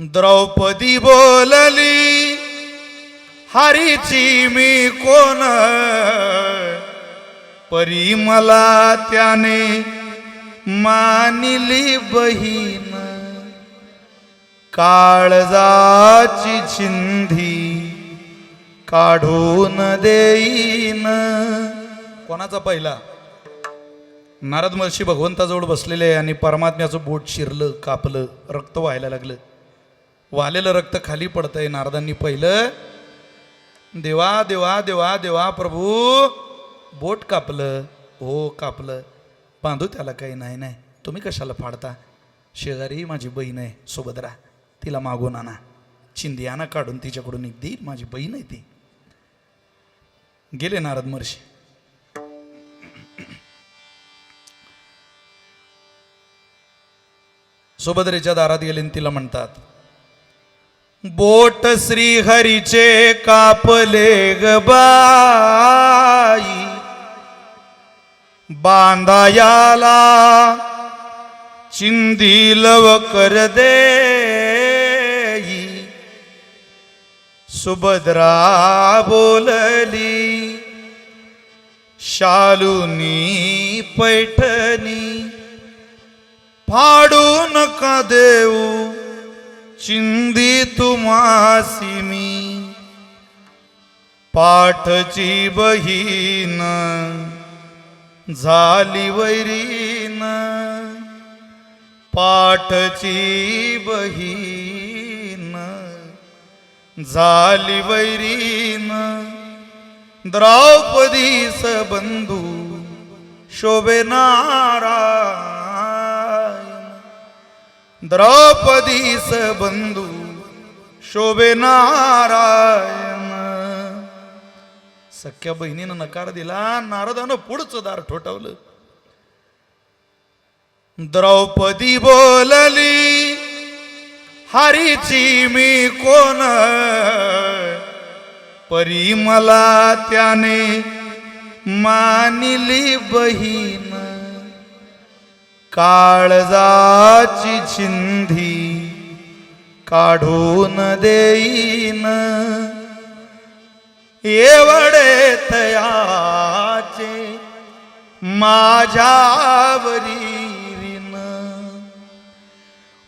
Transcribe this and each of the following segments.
द्रौपदी बोलली हरीची मी कोण? परी मला त्याने मानिली बहीण. काळजाची चिंधी काढून देईन. कोणाचा पहिला? नारद महर्षी भगवंताजवळ बसलेले आहे आणि परमात्म्याचं बोट शिरलं कापलं रक्त व्हायला लागलं. वालेलं रक्त खाली पडतंय नारदांनी पहिलं. देवा देवा देवा देवा प्रभू बोट कापलं हो कापलं. बांधू त्याला काही नाही नाही. तुम्ही कशाला फाडता? शेजारी माझी बहीण आहे सुभद्रा तिला मागून आणा. चिंदियाना आणा काढून तिच्याकडून एक देईल माझी बहीण आहे ती. गेले नारद महर्षी. सुभद्रेच्या दारात गेले आणि तिला म्हणतात बोट श्री हरीचे कापले गबाई बांधायाला चिंदी लव कर दे सुभद्रा बोलली शालुनी पैठणी. फाडू नका देऊ चिंदी तुम्हासी मी. पाठची बहीण झाली वैरीन. पाठची बहीण झाली वैरीन. द्रौपदीस बंधू शोभेनारा द्रौपदीस बंधू शोभे नारायण. सख्या बहिणीनं नकार दिला नारदानं पुढचं दार ठोठावलं. द्रौपदी बोलली हरीची मी कोण? परी मला त्याने मानिली बहीण. काळजाची चिंधी काढून देईन. एवढे तयाचे माझ्यावरीन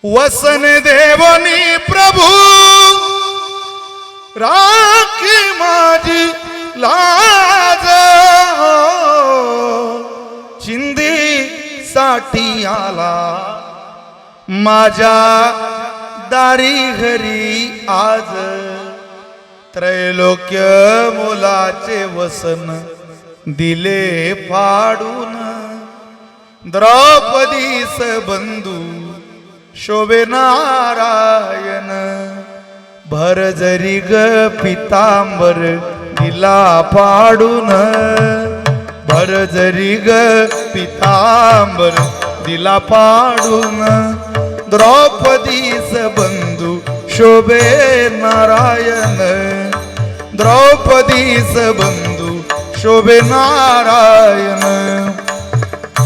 वसन देवनी प्रभू राखी मा माझ्या दारी घरी आज त्रैलोक्य मुलाचे वसन दिले फाडून. द्रौपदीस बंधू शोभे नारायण भर जरी ग पितांबर दिला पाडून भर जरी ग पितांबर दिला पाडून द्रौपदीस बंधू शोभे नारायण। द्रौपदीस बंधू शोभे नारायण।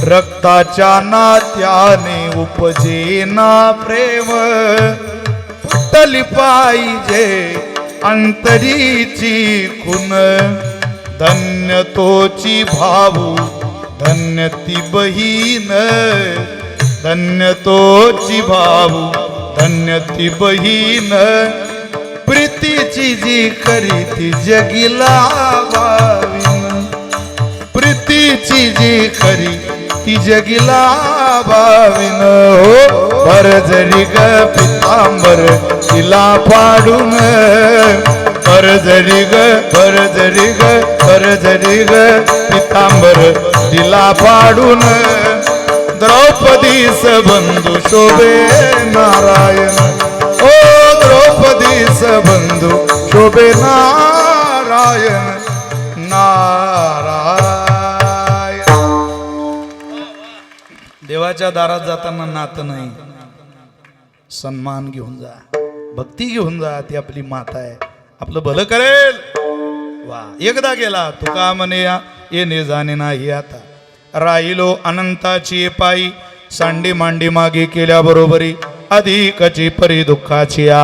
रक्ताच्या नात्याने उपजेना प्रेम। फुटली पाहिजे अंतरीची खुन। धन्य तोची भाऊ धन्य ती बहीण। धन्य तोची भाऊ धन्य ती बहीण. प्रीतीची जी खरी ती जगिला बावीन प्रीतीची जी करी ती जगिला बाविन हो भर जरी ग पितांबर तिला पाडून. भर जरी ग भर जरी ग भर जरी ग पितांबर तिला पाडून. द्रौपदीस बंधू शोभे नारायण। ओ द्रौपदीस बंधू शोभे नारायण नारायण। देवाच्या दारात जाताना नातं नाही। सन्मान घेऊन जा भक्ती घेऊन जा ती आपली माता आहे। आपलं भलं करेल। वा एकदा गेला तुका म्हणे येणे जाणे नाही आता। राहिलो अनंताची पायी. सांडी मांडी मागे केल्याबरोबरी अधिकची परी दुःखाची आ